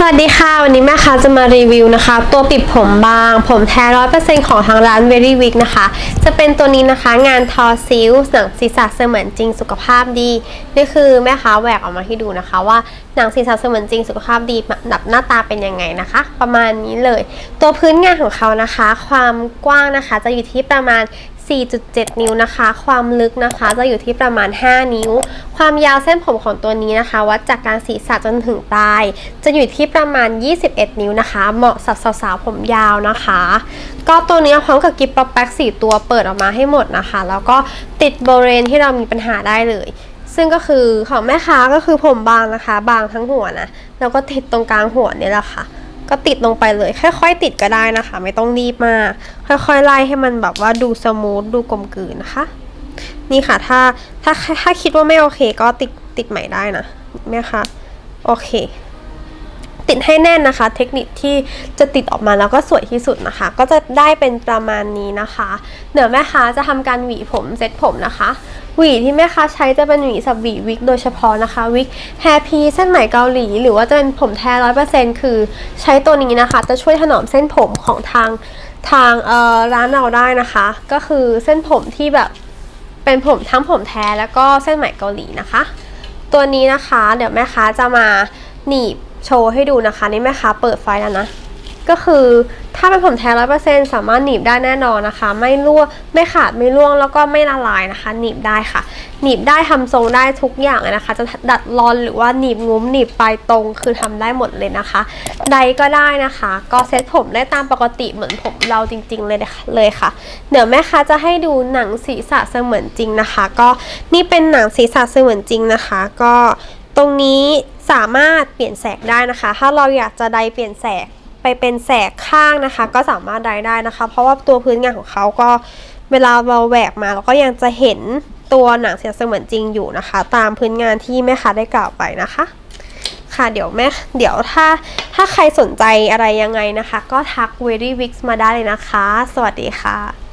สวัสดีค่ะ วันนี้แม่ค้าจะมารีวิวนะคะ ตัวปิดผมบาง ผมแท้ร้อยเปอร์เซ็นต์ของทางร้าน Very Week นะคะ จะเป็นตัวนี้นะคะงานทอซิลหนังศีรษะเสมือนจริงสุขภาพดี นี่คือแม่ค้าแหวกออกมาให้ดูนะคะว่าหนังศีรษะเสมือนจริงสุขภาพดีแบบหน้าตาเป็นยังไงนะคะ ประมาณนี้เลย ตัวพื้นงานของเขานะคะ ความกว้างนะคะจะอยู่ที่ประมาณ 4.7 นิ้วนะคะ ความลึกนะคะจะอยู่ที่ประมาณ 5 นิ้ว ความยาวเส้นผมของตัวนี้นะคะ วัดจากการศีรษะจนถึงปลาย จะอยู่ที่ประมาณ 21 นิ้วนะคะ เหมาะสำหรับสาวๆผมยาวนะคะ ก็ตัวนี้พร้อมกับกิฟต์ป๊อปแป๊ก4ตัวเปิดออกมาให้หมดนะคะ แล้วก็ติดบริเวณที่เรามีปัญหาได้เลย ซึ่งก็คือของแม่ค้าก็คือผมบางนะคะ บางทั้งหัวนะแล้วก็ติดตรงกลางหัวนี่แหละค่ะ ก็ติดลงไปเลย ค่อย ๆ ติดก็ได้นะคะ ไม่ต้องรีบมาก ค่อยๆไล่ให้มันแบบว่าดูสมูทดูกลมกลืนนะคะ นี่ค่ะถ้าถ้าถ้าคิดว่าไม่โอเค ก็ติดติดใหม่ได้นะแม่คะโอเค ติดให้แน่นนะคะ เทคนิคที่จะติดออกมาแล้วก็สวยที่สุดนะคะ ก็จะได้เป็นประมาณนี้นะคะ เดี๋ยวแม่ค้าจะทำการหวีผมเซ็ตผมนะคะ หวีที่แม่ค้าใช้จะเป็นหวีสับหวีวิกโดยเฉพาะนะคะวิกแฮร์พีเส้นไหมเกาหลี หรือว่าจะเป็นผมแท้ร้อยเปอร์เซ็นต์คือใช้ตัวนี้นะคะ จะช่วยถนอมเส้นผมของทางทางเอ่อร้านเราได้นะคะ ก็คือเส้นผมที่แบบเป็นผมทั้งผมแท้แล้วก็เส้นไหมเกาหลีนะคะ ตัวนี้นะคะ เดี๋ยวแม่ค้าจะมาหนีบ โชว์ให้ดูนะคะ นี่แม่ค้าเปิดไฟแล้วนะ ก็คือถ้าเป็นผมแท้ร้อยเปอร์เซ็นสามารถหนีบได้แน่นอนนะคะ ไม่รั่วไม่ขาดไม่ร่วงแล้วก็ไม่ละลายนะคะ หนีบได้ค่ะ หนีบได้ทำทรงได้ทุกอย่างเลยนะคะ จะดัดรอนหรือว่าหนีบงุ้มหนีบปลายตรงคือทำได้หมดเลยนะคะ ใดก็ได้นะคะ ก็เซ็ตผมได้ตามปกติเหมือนผมเราจริง ๆ เลยเลยค่ะ เดี๋ยวแม่ค้าจะให้ดูหนังศีรษะเสมือนจริงนะคะ ก็นี่เป็นหนังศีรษะเสมือนจริงนะคะ ก็ ตรงนี้สามารถเปลี่ยนแสกได้นะคะ ถ้าเราอยากจะใดเปลี่ยนแสกไปเป็นแสกข้างนะคะ ก็สามารถได้ได้นะคะ เพราะว่าตัวพื้นงานของเขาก็เวลาเราแหวกมาเราก็ยังจะเห็นตัวหนังเสียเสมือนจริงอยู่นะคะ ตามพื้นงานที่แม่ค้าได้กล่าวไปนะคะ ค่ะเดี๋ยวแม่เดี๋ยวถ้าถ้าใครสนใจอะไรยังไงนะคะ ก็ทัก v e r y w i x มาได้เลยนะคะ สวัสดีค่ะ